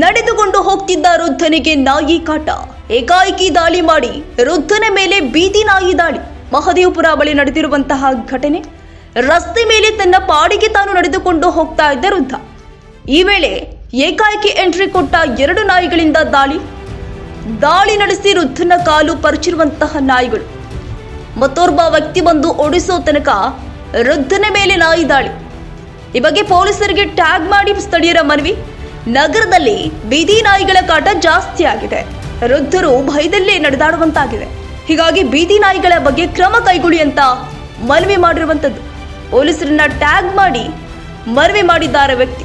ನಡೆದುಕೊಂಡು ಹೋಗ್ತಿದ್ದ ವೃದ್ಧನಿಗೆ ನಾಯಿ ಕಾಟ. ಏಕಾಏಕಿ ದಾಳಿ ಮಾಡಿ ವೃದ್ಧನ ಮೇಲೆ ಬೀದಿ ನಾಯಿ ದಾಳಿ. ಮಹದೇವಪುರ ಬಳಿ ನಡೆದಿರುವಂತಹ ಘಟನೆ. ರಸ್ತೆ ಮೇಲೆ ತನ್ನ ಪಾಡಿಗೆ ತಾನು ನಡೆದುಕೊಂಡು ಹೋಗ್ತಾ ಇದ್ದ ವೃದ್ಧ. ಈ ವೇಳೆ ಏಕಾಏಕಿ ಎಂಟ್ರಿ ಕೊಟ್ಟ ಎರಡು ನಾಯಿಗಳಿಂದ ದಾಳಿ. ದಾಳಿ ನಡೆಸಿ ವೃದ್ಧನ ಕಾಲು ಪರಚಿರುವಂತಹ ನಾಯಿಗಳು. ಮತ್ತೋರ್ವ ವ್ಯಕ್ತಿ ಬಂದು ಓಡಿಸೋ ತನಕ ವೃದ್ಧನ ಮೇಲೆ ನಾಯಿ ದಾಳಿ. ಈ ಬಗ್ಗೆ ಪೊಲೀಸರಿಗೆ ಟ್ಯಾಗ್ ಮಾಡಿ ಸ್ಥಳೀಯರ ಮನವಿ. ನಗರದಲ್ಲಿ ಬೀದಿ ನಾಯಿಗಳ ಕಾಟ ಜಾಸ್ತಿ ಆಗಿದೆ. ವೃದ್ಧರು ಭಯದಲ್ಲೇ ನಡೆದಾಡುವಂತಾಗಿದೆ. ಹೀಗಾಗಿ ಬೀದಿ ನಾಯಿಗಳ ಬಗ್ಗೆ ಕ್ರಮ ಕೈಗೊಳ್ಳಿ ಅಂತ ಮನವಿ ಮಾಡಿರುವಂಥದ್ದು ಪೊಲೀಸರನ್ನ ಟ್ಯಾಗ್ ಮಾಡಿ ಮನವಿ ಮಾಡಿದ್ದಾರೆ ವ್ಯಕ್ತಿ.